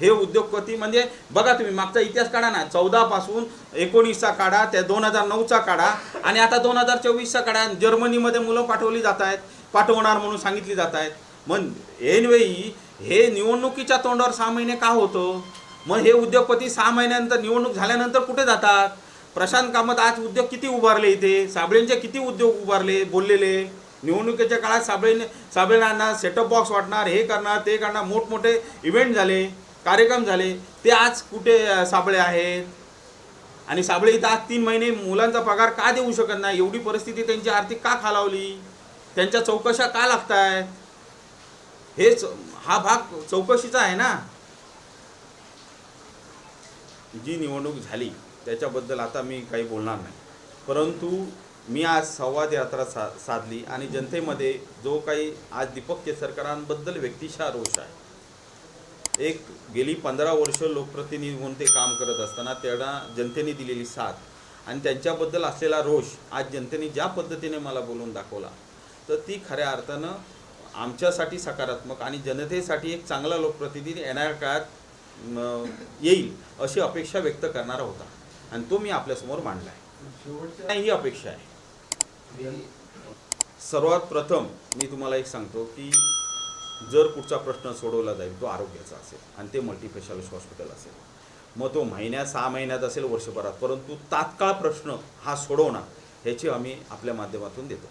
हे उद्योगपती म्हणजे बघा तुम्ही मागचा इतिहास काढा ना. चौदा पासून एकोणीसचा काढा त्या दोन हजार नऊचा काढा. आणि आता दोन हजार चोवीसचा काढा. जर्मनीमध्ये मुलं पाठवली जात आहेत पाठवणार म्हणून सांगितली जात आहेत. मग ऐनवेळी हे निवडणुकीच्या तोंडावर सहा महिने का होतं? मग हे उद्योगपती सहा महिन्यानंतर निवडणूक झाल्यानंतर कुठे जातात? प्रशांत कामत आज उद्योग किती उभारले इथे? साबळेंचे किती उद्योग उभारले बोललेले? निवडणुकीच्या काळात साबळेने साबळेंना सेटअप बॉक्स वाटणार हे करणार ते करणार मोठमोठे इव्हेंट झाले. कार्यक्रम झाले ते आज कुठे साबळे आहेत? आणि साबळे इथं आज तीन महिने मुलांचा पगार का देऊ शकत नाही? एवढी परिस्थिती त्यांची आर्थिक का खालावली? त्यांच्या चौकशा का लागत आहेत हेच हा भाग चौकशीचा आहे ना? जी निवडणूक झाली त्याच्याबद्दल आता मी काही बोलणार नाही. परंतु मी आज संवाद यात्रा सा साधली आणि जनतेमध्ये जो काही आज दीपक केसरकरांबद्दल व्यक्तिशा रोष आहे. एक गेली पंधरा वर्ष लोकप्रतिनिधी म्हणून ते काम करत असताना त्यांना जनतेने दिलेली साथ आणि त्यांच्याबद्दल असलेला रोष आज जनतेने ज्या पद्धतीने मला बोलून दाखवला तर ती खऱ्या अर्थानं आमच्यासाठी सकारात्मक आणि जनतेसाठी एक चांगला लोकप्रतिनिधी येणाऱ्या काळात येईल अशी अपेक्षा व्यक्त करणारा होता. आणि तो मी आपल्यासमोर मांडला आहे. ही अपेक्षा आहे. सर्वात प्रथम मी तुम्हाला एक सांगतो की जर कुठचा प्रश्न सोडवला जाईल तो आरोग्याचा असेल आणि ते मल्टीस्पेशालिस्ट हॉस्पिटल असेल. मग तो महिन्यात सहा महिन्यात असेल वर्षभरात. परंतु तात्काळ प्रश्न हा सोडवणं ह्याची आम्ही आपल्या माध्यमातून देतो.